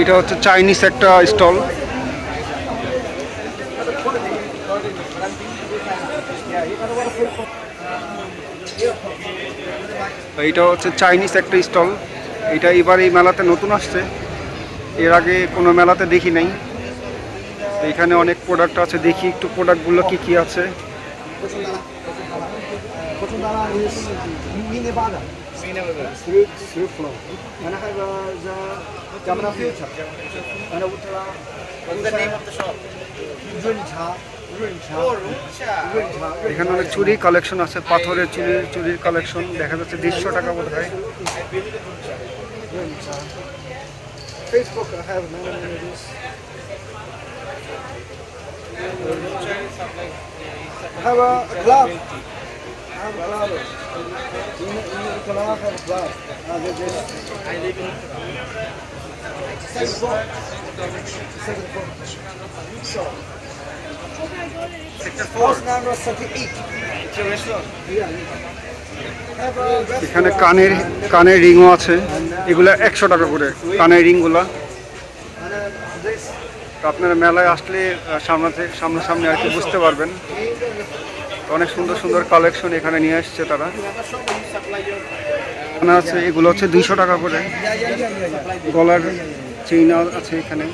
এটা হচ্ছে চাইনিজ একটা স্টল। এইটা হচ্ছে চাইনিজ একটা স্টল। এটা এবার এই মেলাতে নতুন আসছে। এর আগে কোনো মেলাতে দেখি নাই। এখানে অনেক প্রোডাক্ট আছে, দেখি একটু প্রোডাক্টগুলো কি কি আছে। Mini burger. Three, three floor. And I have uh, the Jamna Future. And Ultra. What's the name of the shop? Runcha. Oh. এখানে অনেক চুরি কালেকশন আছে পাথরের চুরির চুরির কালেকশন দেখা যাচ্ছে দেড়শো টাকা বোধ হয় Runcha. Have a. I have a glove. In, in I have a glove. Uh, this, this. I live in Second floor. Second floor. So. House number 38. It's your restaurant. Yeah. A. এখানে কানের কানের রিংও আছে এগুলো একশো টাকা করে কানের রিংগুলো uh. তো আপনারা মেলায় আসলে থেকে সামনাসামনি আর কি বুঝতে পারবেন। অনেক সুন্দর সুন্দর কালেকশন এখানে নিয়ে আসছে তারা। এখানে আছে এগুলো হচ্ছে দুইশো টাকা করে। গলার চেইন আছে এখানে।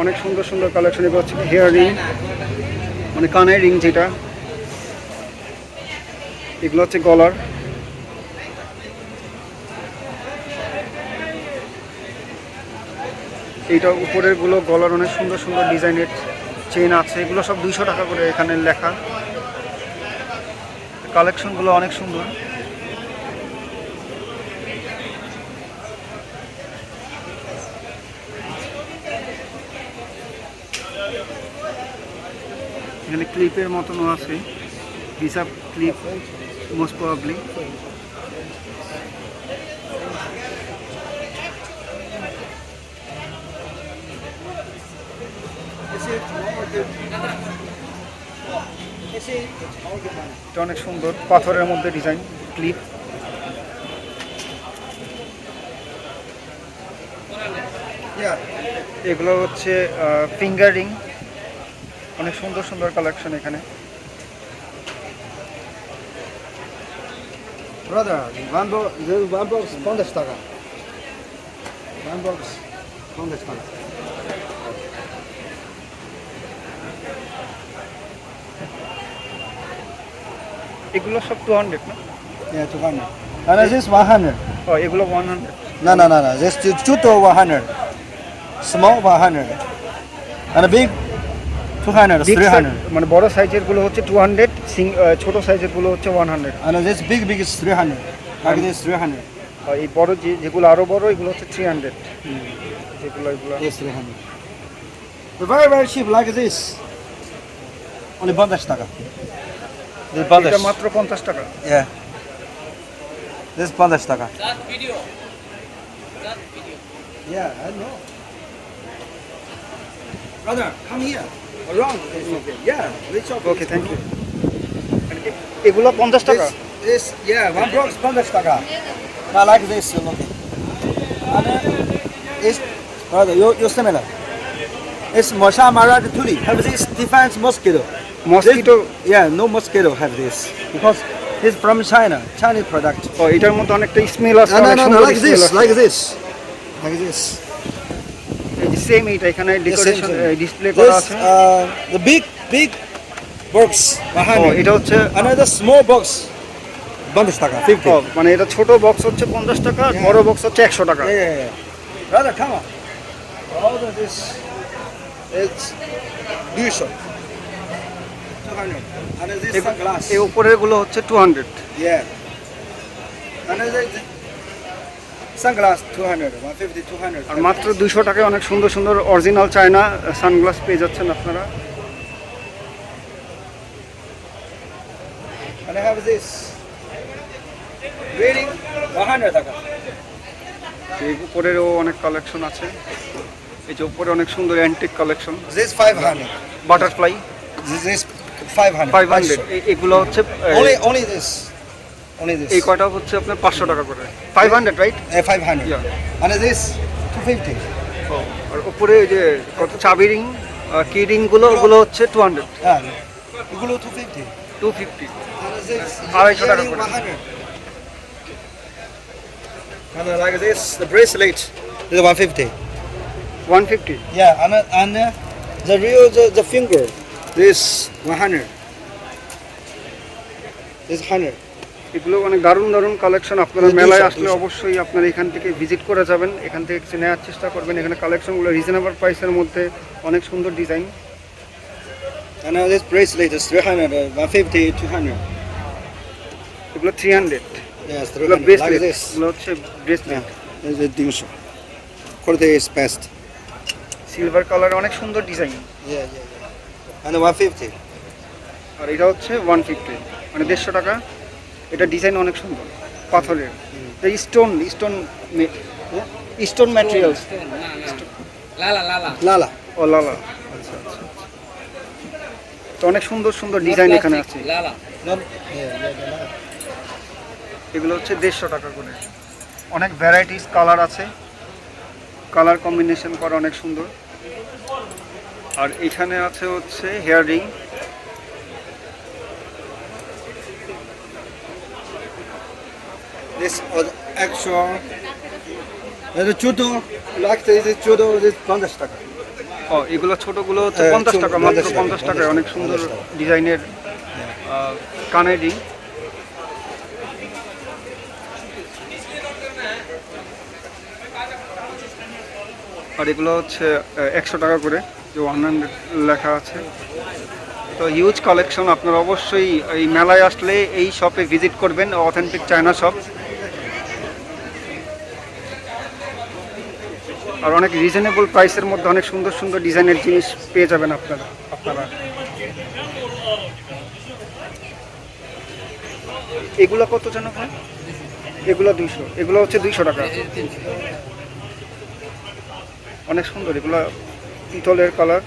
অনেক সুন্দর সুন্দর কালেকশন এগুলো হচ্ছে হিয়ারিং মানে কানের রিং যেটা, এগুলো হচ্ছে গলার। এইটা উপরেরগুলো গলার অনেক সুন্দর সুন্দর ডিজাইনের চেন আছে, এগুলো সব দুইশো টাকা করে এখানে লেখা। কালেকশনগুলো অনেক সুন্দর। এখানে ক্লিপের মতনও আছে। হিসাব ক্লিপ মোস্ট প্রবাবলি? এটা অনেক সুন্দর, পাথরের মধ্যে ডিজাইন ক্লিপ এগুলো হচ্ছে ফিঙ্গার অনেক সুন্দর সুন্দর কালেকশন এখানে Brother, one box, one box, পঞ্চাশ টাকা One box, পঞ্চাশ টাকা এগুলো সব টু হান্ড্রেড না Yeah, 200. And this is 100. ও এগুলো one hundred No, no, no, no. This is Chuto 100. Small 100. And a big 200, 300. মানে বড় সাইজেরগুলো হচ্ছে টু হান্ড্রেড ছোট সাইজেরগুলো হচ্ছে one hundred And this big, big is 300. Like this 300. এই বড় যে যেগুলো আরও বড় এগুলো হচ্ছে থ্রি হান্ড্রেড যেগুলো এগুলো 300. The very, very cheap like this. Only 50 টাকা. এটা মাত্র পঞ্চাশ টাকা Yeah. This 50 টাকা. Yeah, I know. Brother, come here. Around. Yeah, let's talk. Okay thank you এগুলো পঞ্চাশ টাকা This, this, yeah, one box 50 টাকা. Now like this, you look. And uh, this, brother, you, you similar. It's Mosha Marad Tuli. Have this defense mosquito. Mosquito This- yeah, no mosquito have this. Because it's from China, Chinese product. ও এটার মধ্যে অনেকটা smell আছে No, no, অনেক no, no, সুন্দর like smell this, আছে। like this. Like this. এই যে সেম এইটা এখানে ডেকোরেশন. ডিসপ্লে করা আছে uh, big box, ও 100. এটা হচ্ছে Another small box, 50 টাকা, 50. ও, মানে এটা ছোট বক্স হচ্ছে পঞ্চাশ টাকা বড় বক্স হচ্ছে একশো টাকা Yeah, yeah, yeah. Brother, come on. All of this, it's usual. 200. And this A- sunglass. এই উপরেরগুলো হচ্ছে টু হান্ড্রেড This sunglass, 200, 150, 200. আর মাত্র দুইশো টাকায় অনেক সুন্দর সুন্দর অরিজিনাল চায়না সানগ্লাস পেয়ে যাচ্ছেন আপনারা। And I have this. Reading 100 টাকা। এই উপরেরও অনেক কালেকশন আছে। এই যে উপরে অনেক সুন্দর antique collection This 500 butterfly This is 500 five hundred এগুলো হচ্ছে only Only this এই কয়টা হচ্ছে আপনার পাঁচশো টাকা করে five hundred right Uh, 500 Yeah. And this 250 আর উপরে ওই যে কত চাবি রিং কি রিংগুলো ওগুলো হচ্ছে টু হান্ড্রেড হ্যাঁ এগুলো 250 টু ফিফটি And this আড়াইশো টাকা করে। 100 And uh, like this the bracelet is 150 one fifty Yeah, and uh, and uh, the real the, the finger this 100 this 100 এগুলো মানে দারুণ দারুণ কালেকশন আপনারা মেলায় আসলে অবশ্যই আপনারা এখান থেকে ভিজিট করে যাবেন। এখান থেকে কিছু নেওয়ার চেষ্টা করবেন। এখানে কালেকশনগুলো রিজনেবল প্রাইসের মধ্যে অনেক সুন্দর design And uh, this bracelet is 300 uh, 150 200 এগুলো থ্রি হান্ড্রেড Yes, এগুলো 300 like this. এগুলো হচ্ছে bracelet Yeah, this is Dingshu Quality is best. Silver colour অনেক সুন্দর design Yeah, yeah, yeah. And 150 আর এটা হচ্ছে ওয়ান ফিফটি মানে দেড়শো টাকা। এটা ডিজাইন অনেক সুন্দর পাথরের। স্টোন স্টোন স্টোন ম্যাটেরিয়ালস লালা লালা। ও লালা। আচ্ছা আচ্ছা তো অনেক সুন্দর সুন্দর ডিজাইন এখানে আছে। Lala এগুলো হচ্ছে দেড়শো টাকা করে। অনেক ভ্যারাইটিস কালার আছে। কালার কম্বিনেশন করা অনেক সুন্দর। আর এখানে আছে হচ্ছে hair ring This actual uh, the judo like this is judo this 50 টাকা ও এগুলো ছোটগুলো হচ্ছে পঞ্চাশ টাকা মাত্র 50 টাকা, পঞ্চাশ টাকায় অনেক সুন্দর ডিজাইনের কানের আর এগুলো হচ্ছে একশো টাকা করে যে ওয়ান হান্ড্রেড লেখা আছে। তো হিউজ কালেকশন আপনারা অবশ্যই এই মেলায় আসলে এই শপে ভিজিট করবেন অথেন্টিক চায়না শপ আর অনেক রিজনেবল প্রাইসের মধ্যে অনেক সুন্দর সুন্দর ডিজাইনের জিনিস পেয়ে যাবেন আপনারা আপনারা। এগুলো কত যেন ভাই? এগুলো দুইশো এগুলো হচ্ছে দুইশো টাকা। অনেক সুন্দর এগুলো পিতলের কালার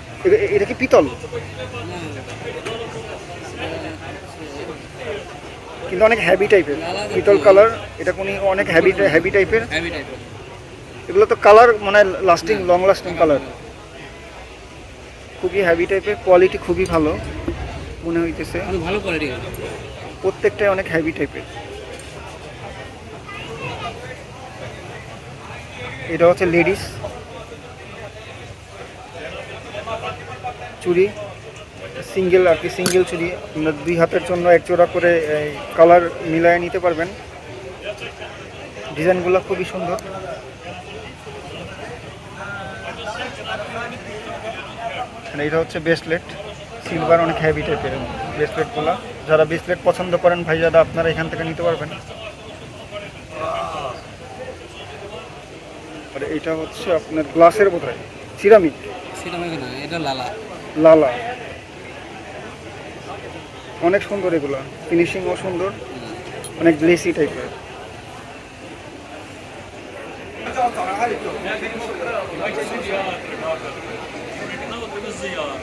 এটা কি পিতল? কিন্তু অনেক হ্যাভি টাইপের পিতল কালার এটা কোন অনেক হ্যাভি হ্যাভি টাইপের এগুলো তো কালার মানে লাস্টিং লং লাস্টিং কালার খুবই হ্যাভি টাইপের কোয়ালিটি খুবই ভালো মনে হইতেছে। ভালো কোয়ালিটি প্রত্যেকটাই অনেক হ্যাভি টাইপের এটা হচ্ছে লেডিস চুড়ি সিঙ্গেল আর কি সিঙ্গেল চুড়ি। আপনার দুই হাতের জন্য এক জোড়া করে কালার মিলায় নিতে পারবেন। ডিজাইনগুলো খুবই সুন্দর। এটা হচ্ছে ব্রেসলেট সিলভার অনেক হ্যাভি টাইপের ব্রেসলেটগুলো যারা ব্রেসলেট পছন্দ করেন ভাইজাদা আপনারা এখান থেকে নিতে পারবেন আর এটা হচ্ছে আপনার গ্লাসের বোধ হয় সিরামিক না এটা লালা লালা অনেক সুন্দর এগুলো ফিনিশিংও সুন্দর অনেক গ্লেসি টাইপের Gracias.